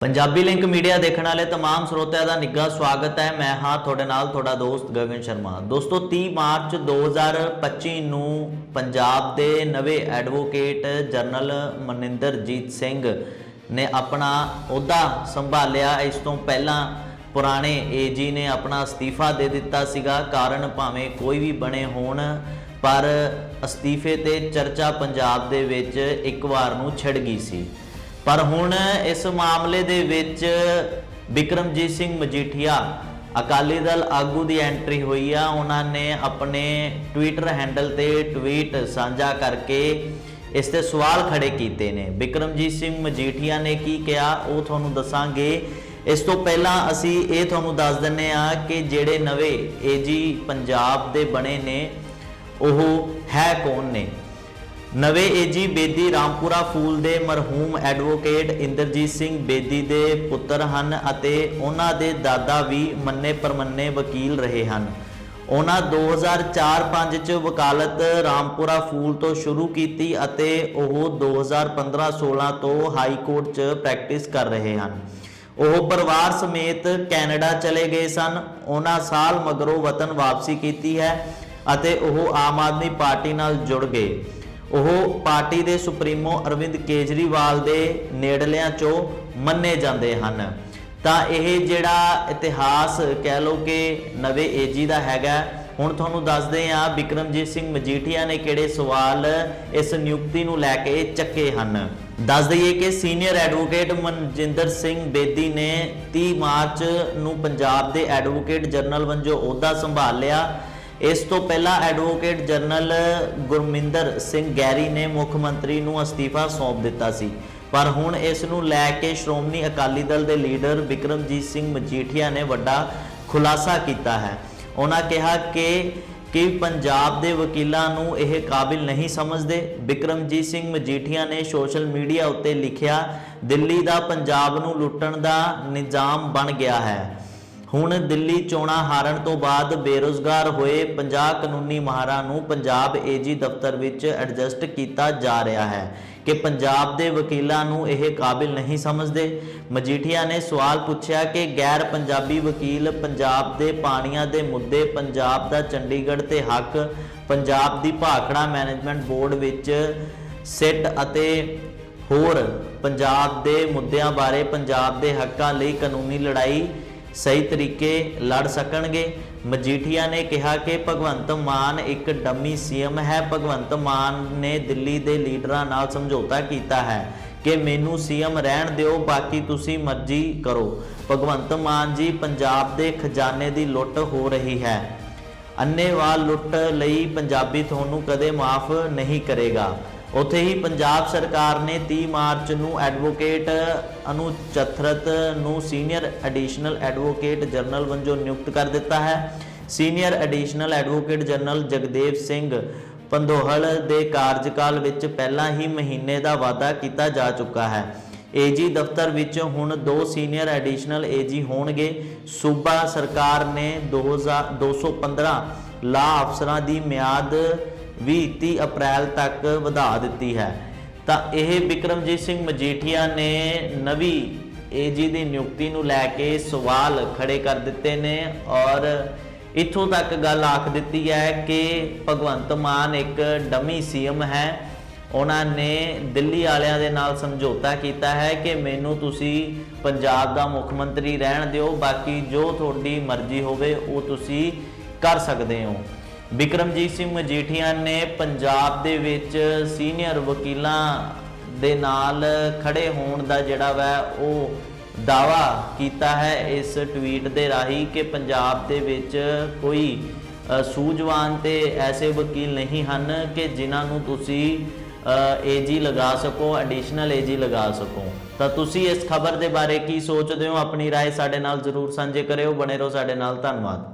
Punjabi link media ਦੇਖਣ ਵਾਲੇ तमाम ਸਰੋਤਿਆਂ ਦਾ ਨਿੱਘਾ ਸਵਾਗਤ ਹੈ ਮੈਂ ਹਾਂ ਤੁਹਾਡੇ ਨਾਲ ਤੁਹਾਡਾ ਦੋਸਤ ਗਗਨ ਸ਼ਰਮਾ ਦੋਸਤੋ 30 ਮਾਰਚ 2025 ਨੂੰ ਪੰਜਾਬ ਦੇ ਨਵੇਂ ਐਡਵੋਕੇਟ ਜਨਰਲ ਮਨਿੰਦਰਜੀਤ ਸਿੰਘ ਨੇ ਆਪਣਾ ਅਹੁਦਾ ਸੰਭਾਲਿਆ ਇਸ ਤੋਂ ਪਹਿਲਾਂ ਪੁਰਾਣੇ ਏਜੀ ਨੇ ਆਪਣਾ ਅਸਤੀਫਾ ਦੇ ਦਿੱਤਾ ਸੀਗਾ ਕਾਰਨ ਭਾਵੇਂ ਕੋਈ ਵੀ ਬਣੇ ਹੋਣ ਪਰ ਅਸਤੀਫੇ ਤੇ ਚਰਚਾ ਪੰਜਾਬ ਦੇ ਵਿੱਚ ਇੱਕ ਵਾਰ ਨੂੰ ਛਿੜ ਗਈ ਸੀ ਪਰ ਹੁਣ ਇਸ ਮਾਮਲੇ ਦੇ ਵਿੱਚ ਵਿਕਰਮਜੀਤ ਸਿੰਘ ਮਜੀਠੀਆ ਅਕਾਲੀ ਦਲ ਆਗੂ ਦੀ ਐਂਟਰੀ ਹੋਈ ਆ। ਉਹਨਾਂ ਨੇ ਆਪਣੇ ਟਵਿੱਟਰ ਹੈਂਡਲ ਤੇ ਟਵੀਟ ਸਾਂਝਾ ਕਰਕੇ ਇਸ ਤੇ ਸਵਾਲ ਖੜੇ ਕੀਤੇ ਨੇ। ਵਿਕਰਮਜੀਤ ਸਿੰਘ ਮਜੀਠੀਆ ਨੇ ਕੀ ਕਿਹਾ, ਉਹ ਤੁਹਾਨੂੰ ਦੱਸਾਂਗੇ। ਇਸ ਤੋਂ ਪਹਿਲਾਂ ਅਸੀਂ ਇਹ ਤੁਹਾਨੂੰ ਦੱਸ ਦਿੰਨੇ ਆ ਕਿ ਜਿਹੜੇ ਨਵੇਂ ਏਜੀ ਪੰਜਾਬ ਦੇ ਬਣੇ ਨੇ, ਉਹ ਹੈ ਕੌਣ ਨੇ? ਨਵੇਂ ਏਜੀ ਬੇਦੀ ਰਾਮਪੁਰਾ ਫੂਲ ਦੇ ਮਰਹੂਮ ਐਡਵੋਕੇਟ ਇੰਦਰਜੀਤ ਸਿੰਘ ਬੇਦੀ ਦੇ ਪੁੱਤਰ ਹਨ ਅਤੇ ਉਹਨਾਂ ਦੇ ਦਾਦਾ ਵੀ ਮੰਨੇ ਪਰਮੰਨੇ ਵਕੀਲ ਰਹੇ ਹਨ। ਉਹਨਾਂ 2004-5 ਚ ਵਕਾਲਤ ਰਾਮਪੁਰਾ ਫੂਲ ਤੋਂ ਸ਼ੁਰੂ ਕੀਤੀ ਅਤੇ ਉਹ 2015-16 ਤੋਂ ਹਾਈ ਕੋਰਟ ਚ ਪ੍ਰੈਕਟਿਸ ਕਰ ਰਹੇ ਹਨ। ਉਹ ਪਰਿਵਾਰ ਸਮੇਤ ਕੈਨੇਡਾ ਚਲੇ ਗਏ ਸਨ। ਉਹਨਾਂ ਸਾਲ ਮਗਰੋਂ ਵਤਨ ਵਾਪਸੀ ਕੀਤੀ ਹੈ ਅਤੇ ਉਹ ਆਮ ਆਦਮੀ ਪਾਰਟੀ ਨਾਲ ਜੁੜ ਗਏ। ਉਹ ਪਾਰਟੀ ਦੇ ਸੁਪਰੀਮੋ ਅਰਵਿੰਦ ਕੇਜਰੀਵਾਲ ਦੇ ਨੇੜਲਿਆਂ ਚੋਂ ਮੰਨੇ ਜਾਂਦੇ ਹਨ। ਤਾਂ ਇਹ ਜਿਹੜਾ ਇਤਿਹਾਸ ਕਹਿ ਲਓ ਕਿ ਨਵੇਂ ਏਜੀ ਦਾ ਹੈਗਾ, ਹੁਣ ਤੁਹਾਨੂੰ ਦੱਸਦੇ ਹਾਂ ਵਿਕਰਮਜੀਤ ਸਿੰਘ ਮਜੀਠੀਆ ਨੇ ਕਿਹੜੇ ਸਵਾਲ ਇਸ ਨਿਯੁਕਤੀ ਨੂੰ ਲੈ ਕੇ ਚੱਕੇ ਹਨ। ਦੱਸ ਦਈਏ ਕਿ ਸੀਨੀਅਰ ਐਡਵੋਕੇਟ ਮਨਜਿੰਦਰ ਸਿੰਘ ਬੇਦੀ ਨੇ 30 ਮਾਰਚ ਨੂੰ ਪੰਜਾਬ ਦੇ ਐਡਵੋਕੇਟ ਜਨਰਲ ਵਜੋਂ ਅਹੁਦਾ ਸੰਭਾਲ ਲਿਆ। ਇਸ ਤੋਂ ਪਹਿਲਾਂ advocate general Gurminder Singh Gary ਨੇ ਮੁੱਖ ਮੰਤਰੀ ਨੂੰ ਅਸਤੀਫਾ ਸੌਂਪ ਦਿੱਤਾ ਸੀ। ਪਰ ਹੁਣ ਇਸ ਨੂੰ ਲੈ ਕੇ ਸ਼੍ਰੋਮਣੀ ਅਕਾਲੀ ਦਲ ਦੇ ਲੀਡਰ ਵਿਕਰਮਜੀਤ ਸਿੰਘ ਮਜੀਠੀਆ ਨੇ ਵੱਡਾ ਖੁਲਾਸਾ ਕੀਤਾ ਹੈ। ਉਹਨਾਂ ਕਿਹਾ ਕਿ ਕਿ ਪੰਜਾਬ ਦੇ ਵਕੀਲਾਂ ਨੂੰ ਇਹ ਕਾਬਿਲ ਨਹੀਂ ਸਮਝਦੇ। ਵਿਕਰਮਜੀਤ ਸਿੰਘ ਮਜੀਠੀਆ ਨੇ ਸੋਸ਼ਲ ਮੀਡੀਆ ਉੱਤੇ ਲਿਖਿਆ, ਦਿੱਲੀ ਦਾ ਪੰਜਾਬ ਨੂੰ ਲੁੱਟਣ ਦਾ ਨਿਜ਼ਾਮ ਬਣ ਗਿਆ ਹੈ। ਹੁਣ ਦਿੱਲੀ ਚੋਣਾਂ ਹਾਰਨ ਤੋਂ ਬਾਅਦ ਬੇਰੋਜ਼ਗਾਰ ਹੋਏ 50 ਕਾਨੂੰਨੀ ਮਾਹਰਾਂ ਨੂੰ ਪੰਜਾਬ ਏਜੀ ਦਫ਼ਤਰ ਵਿੱਚ ਐਡਜਸਟ ਕੀਤਾ ਜਾ ਰਿਹਾ ਹੈ ਕਿ ਪੰਜਾਬ ਦੇ ਵਕੀਲਾਂ ਨੂੰ ਇਹ ਕਾਬਿਲ ਨਹੀਂ ਸਮਝਦੇ। ਮਜੀਠੀਆ ਨੇ ਸਵਾਲ ਪੁੱਛਿਆ ਕਿ ਗੈਰ ਪੰਜਾਬੀ ਵਕੀਲ ਪੰਜਾਬ ਦੇ ਪਾਣੀਆਂ ਦੇ ਮੁੱਦੇ, ਪੰਜਾਬ ਦਾ ਚੰਡੀਗੜ੍ਹ ਤੇ ਹੱਕ, ਪੰਜਾਬ ਦੀ ਭਾਖੜਾ ਮੈਨੇਜਮੈਂਟ ਬੋਰਡ ਵਿੱਚ ਸਿੱਟ ਅਤੇ ਹੋਰ ਪੰਜਾਬ ਦੇ ਮੁੱਦਿਆਂ ਬਾਰੇ ਪੰਜਾਬ ਦੇ ਹੱਕਾਂ ਲਈ ਕਾਨੂੰਨੀ ਲੜਾਈ ਸਹੀ ਤਰੀਕੇ ਲੜ ਸਕਣਗੇ। ਮਜੀਠੀਆ ਨੇ ਕਿਹਾ ਕਿ ਭਗਵੰਤ ਮਾਨ ਇੱਕ ਡੰਮੀ ਸੀਐਮ ਹੈ। ਭਗਵੰਤ ਮਾਨ ਨੇ ਦਿੱਲੀ ਦੇ ਲੀਡਰਾਂ ਨਾਲ ਸਮਝੌਤਾ ਕੀਤਾ ਹੈ ਕਿ ਮੈਨੂੰ ਸੀਐਮ ਰਹਿਣ ਦਿਓ, ਬਾਕੀ ਤੁਸੀਂ ਮਰਜ਼ੀ ਕਰੋ। ਭਗਵੰਤ ਮਾਨ ਜੀ, ਪੰਜਾਬ ਦੇ ਖਜ਼ਾਨੇ ਦੀ ਲੁੱਟ ਹੋ ਰਹੀ ਹੈ। ਅੰਨੇਵਾਹ ਲੁੱਟ ਲਈ ਪੰਜਾਬੀ ਤੁਹਾਨੂੰ ਕਦੇ ਮਾਫ ਨਹੀਂ ਕਰੇਗਾ। ਉੱਥੇ ਹੀ ਪੰਜਾਬ ਸਰਕਾਰ ਨੇ 30 ਮਾਰਚ ਨੂੰ ਐਡਵੋਕੇਟ ਅਨੂ ਚਥਰਤ ਨੂੰ ਸੀਨੀਅਰ ਐਡੀਸ਼ਨਲ ਐਡਵੋਕੇਟ ਜਨਰਲ ਵਜੋਂ ਨਿਯੁਕਤ ਕਰ ਦਿੱਤਾ ਹੈ। Senior additional advocate general Jagdev Singh Pandohal ਦੇ ਕਾਰਜਕਾਲ ਵਿੱਚ ਪਹਿਲਾਂ ਹੀ ਮਹੀਨੇ ਦਾ ਵਾਅਦਾ ਕੀਤਾ ਜਾ ਚੁੱਕਾ ਹੈ। ਏਜੀ ਦਫ਼ਤਰ ਵਿੱਚ ਹੁਣ ਦੋ ਸੀਨੀਅਰ ਐਡੀਸ਼ਨਲ ਏਜੀ ਹੋਣਗੇ। ਸੂਬਾ ਸਰਕਾਰ ਨੇ 2000 215 ਲਾ ਅਫਸਰਾਂ ਦੀ ਮਿਆਦ 20-30 ਅਪ੍ਰੈਲ ਤੱਕ ਵਧਾ ਦਿੱਤੀ ਹੈ। ਤਾਂ ਇਹ ਵਿਕਰਮਜੀਤ ਸਿੰਘ ਮਜੀਠੀਆ ਨੇ ਨਵੀਂ ਏਜੀ ਦੀ ਨਿਯੁਕਤੀ ਨੂੰ ਲੈ ਕੇ ਸਵਾਲ ਖੜੇ ਕਰ ਦਿੱਤੇ ਨੇ ਔਰ ਇੱਥੋਂ ਤੱਕ ਗੱਲ ਆਖ ਦਿੱਤੀ ਹੈ ਕਿ ਭਗਵੰਤ ਮਾਨ ਇੱਕ ਡਮੀ ਸੀਐਮ ਹੈ। ਉਹਨਾਂ ਨੇ ਦਿੱਲੀ ਵਾਲਿਆਂ ਦੇ ਨਾਲ ਸਮਝੌਤਾ ਕੀਤਾ ਹੈ ਕਿ ਮੈਨੂੰ ਤੁਸੀਂ ਪੰਜਾਬ ਦਾ ਮੁੱਖ ਮੰਤਰੀ ਰਹਿਣ ਦਿਓ, ਬਾਕੀ ਜੋ ਤੁਹਾਡੀ ਮਰਜ਼ੀ ਹੋਵੇ ਉਹ ਤੁਸੀਂ ਕਰ ਸਕਦੇ ਹੋ। ਵਿਕਰਮਜੀਤ ਸਿੰਘ ਮਜੀਠੀਆ ਨੇ ਪੰਜਾਬ ਦੇ ਵਿੱਚ ਸੀਨੀਅਰ ਵਕੀਲਾਂ ਦੇ ਨਾਲ ਖੜੇ ਹੋਣ ਦਾ ਜਿਹੜਾ ਵਾ ਉਹ ਦਾਵਾ ਕੀਤਾ ਹੈ ਇਸ ਟਵੀਟ ਦੇ ਰਾਹੀਂ ਕਿ ਪੰਜਾਬ ਦੇ ਵਿੱਚ ਕੋਈ ਅ, ਸੂਝਵਾਨ ਤੇ ਐਸੇ ਵਕੀਲ ਨਹੀਂ ਹਨ ਕਿ ਜਿਨ੍ਹਾਂ ਨੂੰ ਤੁਸੀਂ ਏਜੀ ਲਗਾ ਸਕੋ ਐਡੀਸ਼ਨਲ ਏਜੀ ਲਗਾ ਸਕੋ ਤਾਂ ਤੁਸੀਂ ਇਸ ਖਬਰ ਦੇ ਬਾਰੇ ਕੀ ਸੋਚਦੇ ਹੋ ਆਪਣੀ رائے ਸਾਡੇ ਨਾਲ ਜ਼ਰੂਰ ਸਾਂਝੇ ਕਰਿਓ ਬਣੇ ਰਹੋ ਸਾਡੇ ਨਾਲ ਧੰਨਵਾਦ